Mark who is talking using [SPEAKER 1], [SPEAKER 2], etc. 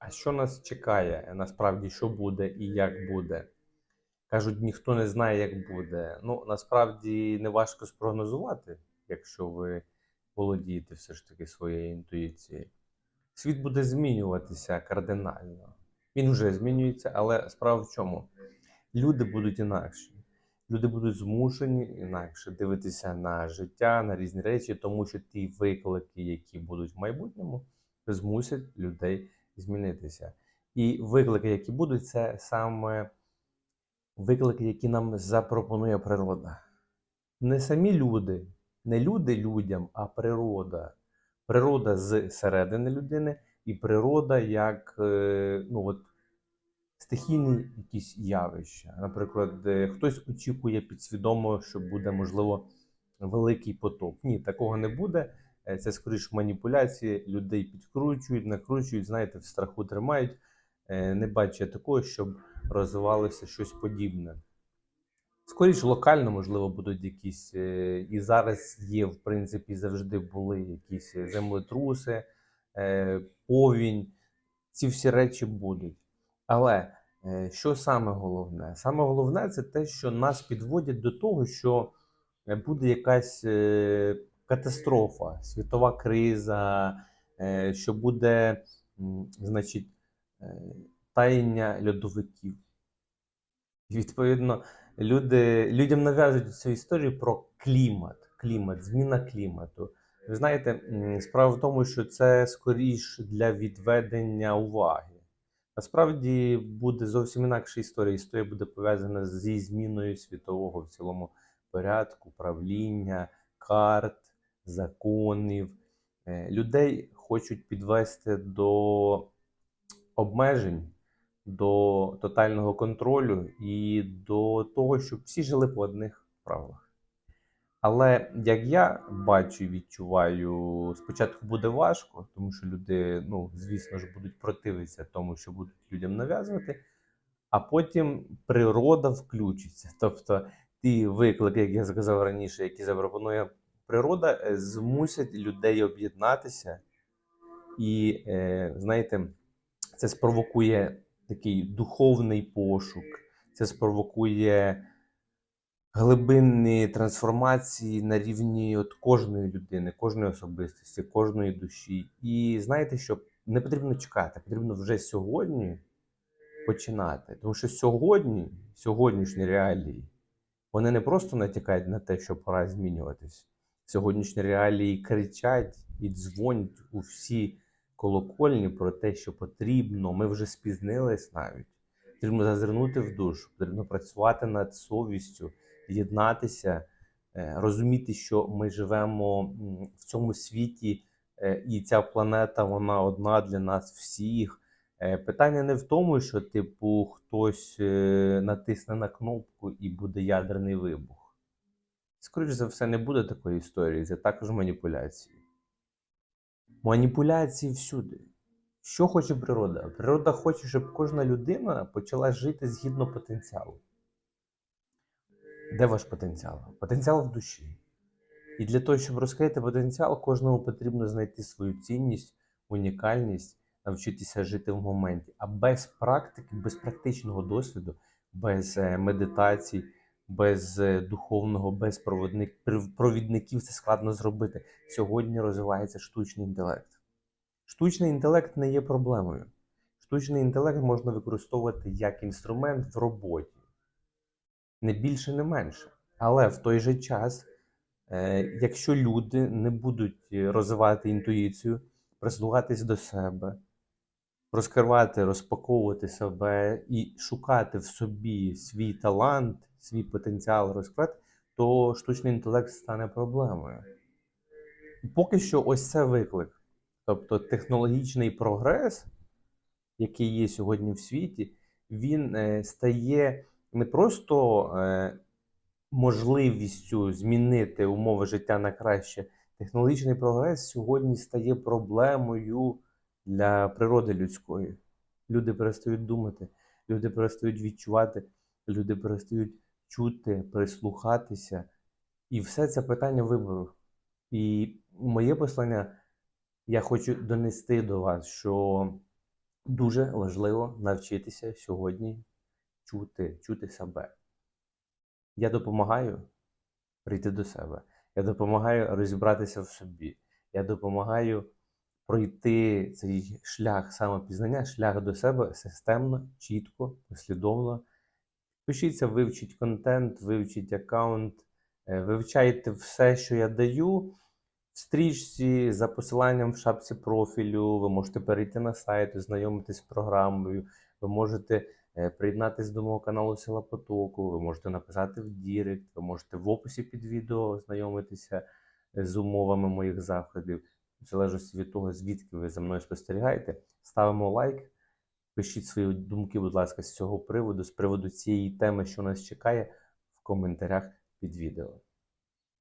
[SPEAKER 1] А що нас чекає? Насправді, що буде і як буде? Кажуть, ніхто не знає, як буде. Ну, насправді не важко спрогнозувати, якщо ви володієте все ж таки своєю інтуїцією. Світ буде змінюватися кардинально. Він вже змінюється, але справа в чому? Люди будуть інакші. Люди будуть змушені інакше дивитися на життя, на різні речі, тому що ті виклики, які будуть в майбутньому, змусять людей змінитися. І виклики, які будуть, це саме виклики, які нам запропонує природа. Не самі люди, не люди людям, а природа. Природа з середини людини і природа як е, ну, от, стихійні якісь явища. Наприклад, е, хтось очікує підсвідомо, що буде, можливо, великий потоп. Ні, такого не буде. Е, Це скоріш маніпуляції, людей підкручують, накручують, знаєте, в страху тримають. Е, Не бачу я такого, щоб розвивалося щось подібне. Скоріше локально, можливо, будуть якісь, е, і зараз є, в принципі, завжди були якісь землетруси, повінь. Ці всі речі будуть. Але що саме головне? Саме головне це те, що нас підводять до того, що буде якась катастрофа, світова криза, е, що буде, значить, е, таяння льодовиків. І, відповідно, люди, людям нав'язують цю історію про клімат, клімат, зміна клімату. Ви знаєте, справа в тому, що це скоріш для відведення уваги. Насправді буде зовсім інакша історія. Історія буде пов'язана зі зміною світового в цілому порядку, правління, карт, законів. Е, Людей хочуть підвести до обмежень, до тотального контролю і до того, щоб всі жили по одних правилах. Але як я бачу і відчуваю, спочатку буде важко, тому що люди, ну, звісно ж, будуть противитися тому, що будуть людям нав'язувати, а потім природа включиться. Тобто ті виклики, як я сказав раніше, які запропонує природа, е, змусять людей об'єднатися. І, е, знаєте, це спровокує такий духовний пошук, це спровокує глибинні трансформації на рівні от кожної людини, кожної особистості, кожної душі. І знаєте, що не потрібно чекати, потрібно вже сьогодні починати. Тому що сьогодні, сьогоднішні реалії, вони не просто натякають на те, що пора змінюватись. Сьогоднішні реалії кричать і дзвонять у всі колокольні про те, що потрібно. Ми вже спізнились навіть. Потрібно зазирнути в душу, потрібно працювати над совістю, єднатися, е, розуміти, що ми живемо в цьому світі, е, і ця планета вона одна для нас всіх. Е, Питання не в тому, що типу хтось натисне на кнопку і буде ядерний вибух. Скоріше за все, не буде такої історії, це також маніпуляції. Маніпуляції всюди. Що хоче природа? Природа хоче, щоб кожна людина почала жити згідно потенціалу. Де ваш потенціал? Потенціал в душі. І для того, щоб розкрити потенціал, кожному потрібно знайти свою цінність, унікальність, навчитися жити в моменті. А без практики, без практичного досвіду, без е, медитацій, без е, духовного, без проводник, провідників це складно зробити. Сьогодні розвивається штучний інтелект. Штучний інтелект не є проблемою. Штучний інтелект можна використовувати як інструмент в роботі. Не більше, не менше. Але в той же час, е, якщо люди не будуть е, розвивати інтуїцію, прислухатись до себе, розкривати, розпаковувати себе і шукати в собі свій талант, свій потенціал розкривати, то штучний інтелект стане проблемою. Поки що ось це виклик. Тобто технологічний прогрес, який є сьогодні в світі, він е, стає не просто е, можливістю змінити умови життя на краще. Технологічний прогрес сьогодні стає проблемою для природи людської. Люди перестають думати, люди перестають відчувати, люди перестають чути, прислухатися. І все це питання вибору. І моє послання я хочу донести до вас, що Дуже важливо навчитися сьогодні чути, чути себе. Я допомагаю прийти до себе. Я допомагаю розібратися в собі. Я допомагаю пройти цей шлях самопізнання, шлях до себе системно, чітко, послідовно. Пишіться, вивчіть контент, вивчіть аккаунт, е, вивчайте все, що я даю. В стрічці за посиланням в шапці профілю, ви можете перейти на сайт, ознайомитись з програмою, ви можете е, приєднатися до мого каналу Сила Потоку, ви можете написати в Дірект, ви можете в описі під відео ознайомитися е, з умовами моїх заходів. В залежності від того, звідки ви за мною спостерігаєте, ставимо лайк. Пишіть свої думки, будь ласка, з цього приводу, з приводу цієї теми, що нас чекає, в коментарях під відео.